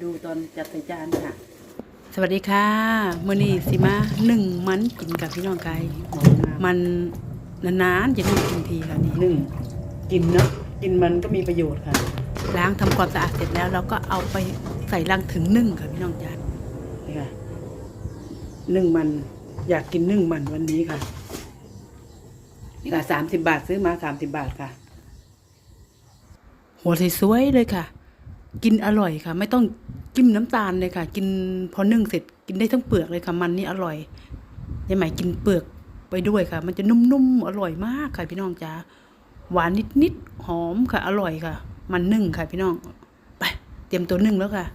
ดูตอนจัดใส่จานค่ะ สวัสดีค่ะมื่อนี้สิมาหนึ่งมันกินกับพี่น้องไก่หอมงามมันนานๆจะได้กินทีค่ะนี่หนึ่งกินเนาะกินมันก็มีประโยชน์ค่ะ ล้างทำความสะอาดเสร็จแล้วเราก็เอาไปใส่ลังถึงนึ่งค่ะพี่น้องจานนี่ค่ะนึ่งมันอยากกินนึ่งมันวันนี้ค่ะนี่ค่ะสามสิบบาทซื้อมาสามสิบบาทค่ะ หัวสวยๆเลยค่ะ กินอร่อยค่ะ ไม่ต้องจิ้มน้ำตาลเลยค่ะ กินพอนึ่งเสร็จกินได้ทั้งเปลือกเลยค่ะ มันนี่อร่อยยายไหมกินเปลือกไปด้วยค่ะ มันจะนุ่มๆอร่อยมากค่ะพี่น้องจ๋าหวานนิดๆหอมค่ะ อร่อยค่ะ มันนึ่งค่ะพี่น้องไปเตรียมตัวนึ่งแล้วค่ะ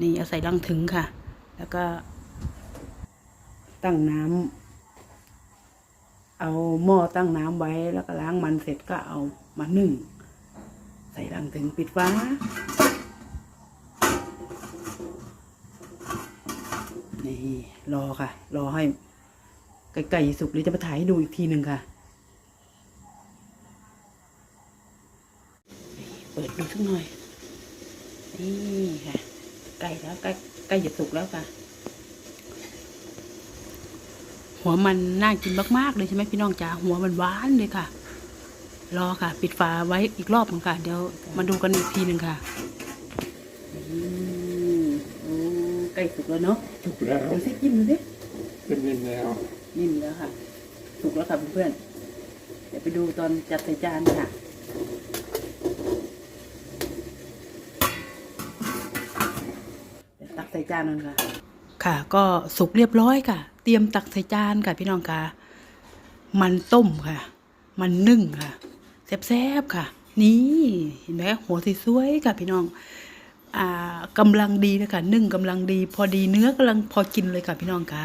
นี่เอาใส่ลังถึงค่ะ แล้วก็ ตั้งน้ำเอาหม้อตั้งน้ำไว้แล้วก็ล้างมันเสร็จก็เอามานึ่ง ใส่รังถึงปิดฟ้า นี่รอค่ะ รอให้ไก่สุกหรือจะมาถ่ายให้ดูอีกทีหนึ่งค่ะ เปิดดูสักหน่อย นี่ค่ะ ไก่แล้วใกล้ใกล้จะสุกแล้วค่ะ หัวมันน่ากินมากๆเลยใช่ไหมพี่น้องจ๋าหัวมันหวานเลยค่ะ รอค่ะ ปิดฝาไว้อีกรอบหนึงค่ะ เดี๋ยวมาดูกันอีกทีหนึ่งค่ะอืมโอ้ใกล้สุกแล้วเนาะถูกแล้วเดี๋ยวซิจิ้มดูดิเป็นยังแล้วนิ่มแล้วค่ะ สุกแล้วค่ะเพื่อนๆเดี๋ยวไปดูตอนจัดใส่จานค่ะเดี๋ยวตักใส่จานนั่นค่ะ ค่ะ ก็สุกเรียบร้อยค่ะ เตรียมตักใส่จานค่ะพี่น้องค่ะ มันต้มค่ะ มันนึ่งค่ะแซ่บๆค่ะ นี่เห็นไหมหัวสวยๆค่ะพี่น้องอ่ากำลังดีเลยค่ะนึ่งกำลังดี พอดีเนื้อกำลังพอกินเลยค่ะพี่น้องค่ะ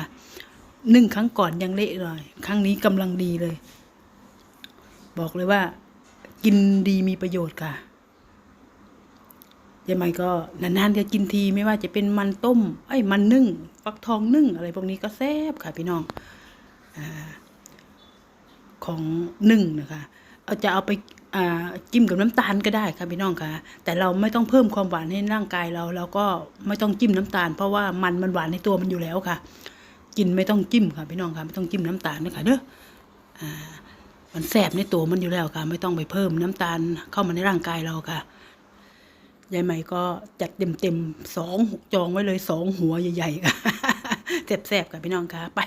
นึ่งครั้งก่อนยังเละเลยครั้งนี้กำลังดีเลย บอกเลยว่า กินดีมีประโยชน์ค่ะยายไหมก็นานๆจะกินทีไม่ว่าจะเป็นมันต้มไอ้มันนึ่ง ฟักทองนึ่งอะไรพวกนี้ก็แซ่บค่ะพี่น้องอ่า ของหนึ่งนะคะเอาจะเอาไปจิ้มกับน้ำตาลก็ได้ค่ะพี่น้องค่ะแต่เราไม่ต้องเพิ่มความหวานให้ร่างกายเราเราก็ไม่ต้องจิ้มน้ำตาล เพราะว่ามันมันหวานในตัวมันอยู่แล้วค่ะ กินไม่ต้องจิ้มค่ะพี่น้องค่ะไม่ต้องจิ้มน้ำตาลนะคะเด้ออ่ามันแสบในตัวมันอยู่แล้วค่ะ ไม่ต้องไปเพิ่มน้ำตาลเข้ามาในร่างกายเราค่ะยายใหม่ก็จัดเต็มๆสองจองไว้เลยสองหัวใหญ่ๆค่ะแซ่บๆค่ะพี่น้องค่ะไป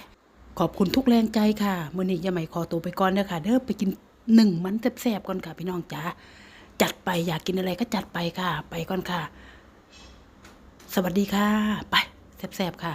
ขอบคุณทุกแรงใจค่ะมื่อนี้ยายใหม่ขอตัวไปก่อนเด้อค่ะ เด้อไปกินหนึ่งมันแซ่บๆก่อนค่ะ พี่น้องจ๋าจัดไปอยากกินอะไรก็จัดไปค่ะ ไปก่อนค่ะ สวัสดีค่ะ ไปแซ่บๆค่ะ